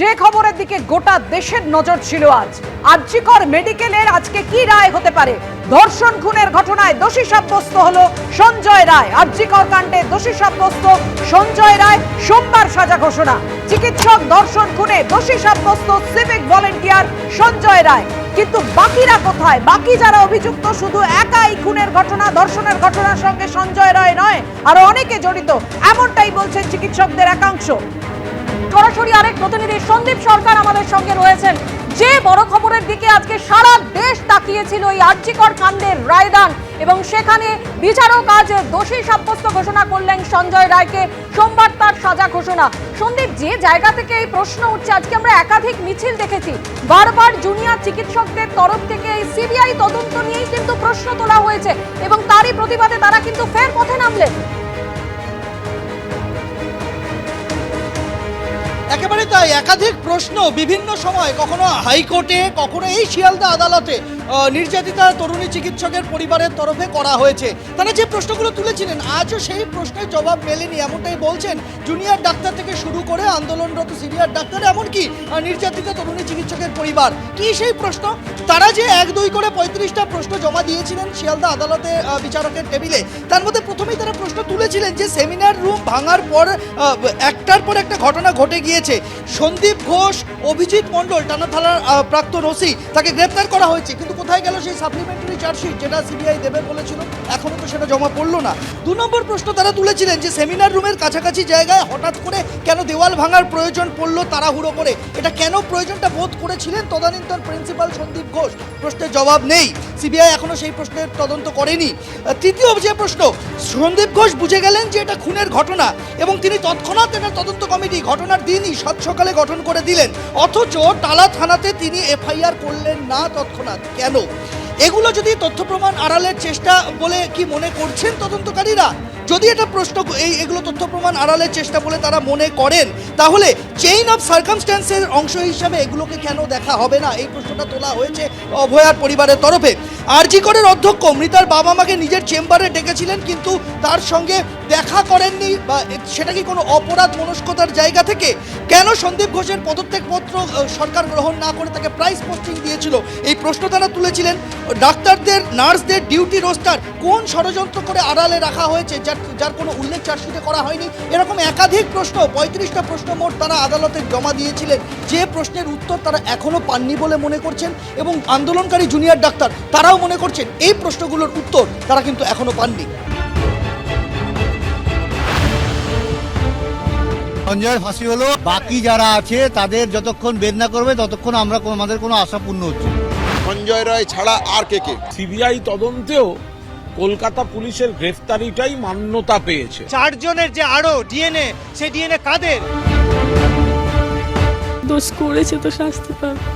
যে খবরের দিকে গোটা দেশের নজর ছিল আজ। আর্যিকর মেডিকেলের আজকে কি রায় হতে পারে? ধর্ষণ খুনের ঘটনায় দোষী সাব্যস্ত হলো সঞ্জয় রায়। আর্যিকর কাণ্ডে দোষী সাব্যস্ত সঞ্জয় রায়। সোমবার সাজা ঘোষণা। চিকিৎসক ধর্ষণ খুনে দোষী সাব্যস্ত সিভিক ভলেন্টিয়ার সঞ্জয় রায়। কিন্তু বাকিরা কোথায়? বাকি যারা অভিযুক্ত শুধু একাই খুনের ঘটনা, ধর্ষণের ঘটনার সঙ্গে সঞ্জয় রায় নয়, আরও অনেকে জড়িত। এমনটাই বলছেন চিকিৎসকদের একাংশ। সরাসরি আরেক প্রতিনিধি সন্দীপ সরকার আমাদের সঙ্গে রয়েছেন। যে বড় খবরের দিকে আজকে সারা দেশ তাকিয়েছিল এই আর্যিকর কাণ্ডের রায়দান এবং সেখানে বিচারক আজ দোষী সাব্যস্ত ঘোষণা করলেন সঞ্জয় রায়কে। সোমবার তার সাজা ঘোষণা। সন্দীপ, যে জায়গা থেকে এই প্রশ্ন উঠছে, আজকে আমরা একাধিক মিছিল দেখেছি। বারবার জুনিয়র চিকিৎসকদের তরফ থেকে এই সিবিআই তদন্ত নিয়েই কিন্তু প্রশ্ন তোলা হয়েছে এবং তারই প্রতিবাদে তারা কিন্তু ফের পথে নামলেন। একেবারে তাই, একাধিক প্রশ্ন বিভিন্ন সময়, কখনো হাইকোর্টে, কখনো এই শিয়ালদা আদালতে নির্যাতিতা তরুণী চিকিৎসকের পরিবারের তরফে করা হয়েছে। তারা যে প্রশ্নগুলো তুলেছিলেন, আজও সেই প্রশ্নের জবাব মেলেনি, এমনটাই বলছেন জুনিয়র ডাক্তার থেকে শুরু করে আন্দোলনরত সিনিয়র ডাক্তার, এমনকি নির্যাতিতা তরুণী চিকিৎসকের পরিবার। কি সেই প্রশ্ন? তারা যে এক দুই করে পঁয়ত্রিশটা প্রশ্ন জমা দিয়েছিলেন শিয়ালদা আদালতে বিচারকের টেবিলে, তার মধ্যে প্রথমেই তারা প্রশ্ন তুলেছিলেন যে সেমিনার রুম ভাঙার পর একটার পর একটা ঘটনা ঘটে গিয়েছে। সন্দীপ ঘোষ, অভিজিৎ মণ্ডল, টানা থানার প্রাক্তন ওসি, তাকে গ্রেপ্তার করা হয়েছে। কিন্তু কোথায় গেল সেই সাপ্লিমেন্টারি চার্জশিট যেটা সিবিআই দেবে বলেছিল? এখনও তো সেটা জমা পড়ল না। দু নম্বর প্রশ্ন তারা তুলেছিলেন যে সেমিনার রুমের কাছাকাছি জায়গায় হঠাৎ করে কেন দেওয়াল ভাঙার প্রয়োজন পড়ল তাড়াহুড়ো করে? এটা কেন প্রয়োজনটা বোধ করেছিলেন? তদানীন্তন প্রিন্সিপাল সন্দীপ ঘোষ। প্রশ্নের জবাব নেই। সিবিআই এখনও সেই প্রশ্নের তদন্ত করেনি। তৃতীয় যে প্রশ্ন, সন্দীপ ঘোষ বুঝে গেলেন যে এটা খুনের ঘটনা এবং তিনি তৎক্ষণাৎ এটা তদন্ত কমিটি ঘটনার দিনই সাত সকালে গঠন করে দিলেন। অথচ টালা থানাতে তিনি এফআইআর করলেন না তৎক্ষণাৎ। কেন? এগুলো যদি তথ্য প্রমাণ আড়ালের চেষ্টা বলে কি মনে করছেন তদন্তকারীরা? যদি এটা প্রশ্ন এই এগুলো তথ্য প্রমাণ আড়ালের চেষ্টা বলে তারা মনে করেন, তাহলে চেইন অফ সার্কামস্ট্যান্সের অংশ হিসাবে এগুলোকে কেন দেখা হবে না? এই প্রশ্নটা তোলা হয়েছে অভয়ার পরিবারের তরফে। আরজি করের অধ্যক্ষ মৃতার বাবা মাকে নিজের চেম্বারে ডেকেছিলেন, কিন্তু তার সঙ্গে দেখা করেননি বা সেটা কি কোনো অপরাধ মনস্কতার জায়গা থেকে? কেন সন্দীপ ঘোষের পদত্যাগপত্র সরকার গ্রহণ না করে তাকে প্রাইস পোস্টিং দিয়েছিল? এই প্রশ্ন তারা তুলেছিলেন। ডাক্তারদের, নার্সদের ডিউটি রোস্টার কোন ষড়যন্ত্র করে আড়ালে রাখা হয়েছে? যার কোনো উল্লেখ চার্জশিটে করা হয়নি। এরকম একাধিক প্রশ্ন পঁয়ত্রিশটা প্রশ্ন মোট তারা আদালতে জমা দিয়েছিলেন। যে প্রশ্নের উত্তর তারা এখনও পাননি বলে মনে করছেন এবং আন্দোলনকারী জুনিয়র ডাক্তার তারাও মনে করছেন এই প্রশ্নগুলোর উত্তর তারা কিন্তু এখনও পাননি। সঞ্জয়ের ফাঁসি হলো। বাকি যারা আছে তাদের যতক্ষণ বের না করবে ততক্ষণ আমরা আমাদের কোনো আশা পূর্ণ হচ্ছে না। সঞ্জয় রায় ছাড়া আর কে কে? সিবিআই তদন্তেও কলকাতা পুলিশের গ্রেফতারিটাই মান্যতা পেয়েছে। চারজনের যে আরও ডিএনএ সে ডিএনএ কাদের? দোষ করেছে তো শাস্তি পাবে।